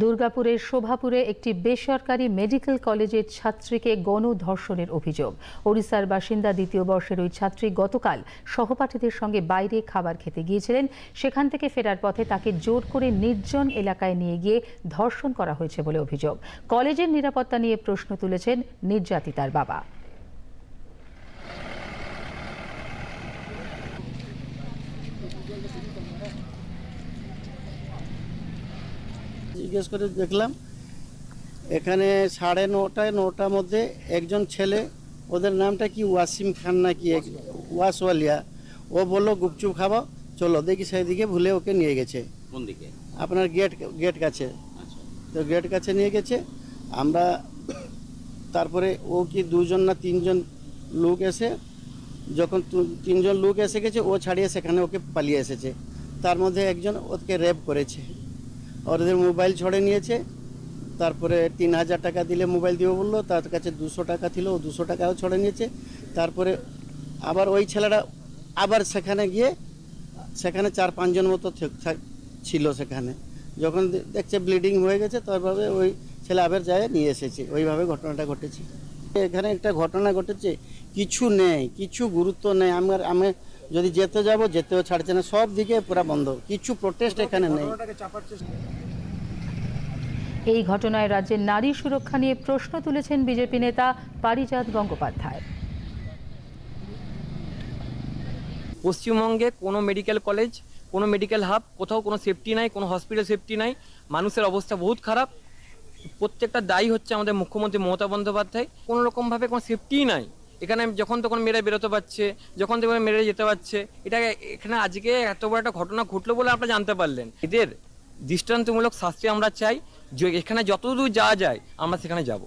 দুর্গাপুরের শোভাপুরে একটি বেসরকারি মেডিকেল কলেজের ছাত্রীকে গণধর্ষণের অভিযোগ। ওড়িশার বাসিন্দা দ্বিতীয় বর্ষের ওই ছাত্রী গতকাল সহপাঠীদের সঙ্গে বাইরে খাবার খেতে গিয়েছিলেন। সেখান থেকে ফেরার পথে তাকে জোর করে নির্জন এলাকায় নিয়ে গিয়ে ধর্ষণ করা হয়েছে বলে অভিযোগ। কলেজের নিরাপত্তা নিয়ে প্রশ্ন তুলেছেন নির্যাতিতার বাবা। জিজ্ঞেস করে দেখলাম এখানে সাড়ে নটায় নটার মধ্যে একজন ছেলে ওদের নামটা কি ওয়াসিম খান না কি এক- ওয়াসওয়ালিয়া ও বলল গুপচুপ খাব চলো দেখি সেদিকে ভুলে ওকে নিয়ে গেছে। কোন দিকে? আপনার গেট গেট কাছে। আচ্ছা। তো গেট কাছে নিয়ে গেছে আমরা তারপরে ও কি দুজন না তিনজন লোক এসে যখন তিনজন লোক এসে গেছে ও ছাড়িয়ে সেখানে ওকে পালিয়ে এসেছে। তার মধ্যে একজন ওকে রেপ করেছে। ওদের মোবাইল ছড়ে নিয়েছে। তারপরে তিন হাজার টাকা দিলে মোবাইল দিব বলল, তার কাছে দুশো টাকা ছিল, ও দুশো টাকাও ছড়ে নিয়েছে। তারপরে আবার ওই ছেলেটা আবার সেখানে গিয়ে, সেখানে চার পাঁচজন মতো ছিল সেখানে। যখন দেখছে ব্লিডিং হয়ে গেছে তারপরে ওই ছেলে আবার যায় নিয়ে এসেছে। ওইভাবে ঘটনাটা ঘটেছে। এখানে একটা ঘটনা ঘটেছে, কিছু নেই, কিছু গুরুত্ব নেই। আমার, আমি যদি যেতে যাব, যেতেও ছাড়ছে না। সব দিকে পুরা বন্ধ। কিছু প্রোটেস্ট এখানে নেই। এই ঘটনায় রাজ্যের নারী সুরক্ষা নিয়ে প্রশ্ন তুলেছেন বিজেপি নেতা পারিজাত গঙ্গোপাধ্যায়। পশ্চিমবঙ্গে কোনো মেডিকেল কলেজ, কোনো মেডিকেল হাব, কোথাও কোনো সেফটি নাই, কোনো হসপিটাল সেফটি নাই, মানুষের অবস্থা বহুত খারাপ। প্রত্যেকটা দায়ী হচ্ছে আমাদের মুখ্যমন্ত্রী মমতা বন্দ্যোপাধ্যায়। কোনো রকমভাবে কোনো সেফটিই নাই। এখানে যখন তখন মেয়েরা বেরোতে পারছে, যখন তখন মেয়েরা যেতে পারছে, এটা এখানে আজকে এত বড় একটা ঘটনা ঘটলো বলে আপনারা জানতে পারলেন। এদের দৃষ্টান্তমূলক শাস্তি আমরা চাই। এখানে যতদূর যাওয়া যায় আমরা সেখানে যাব।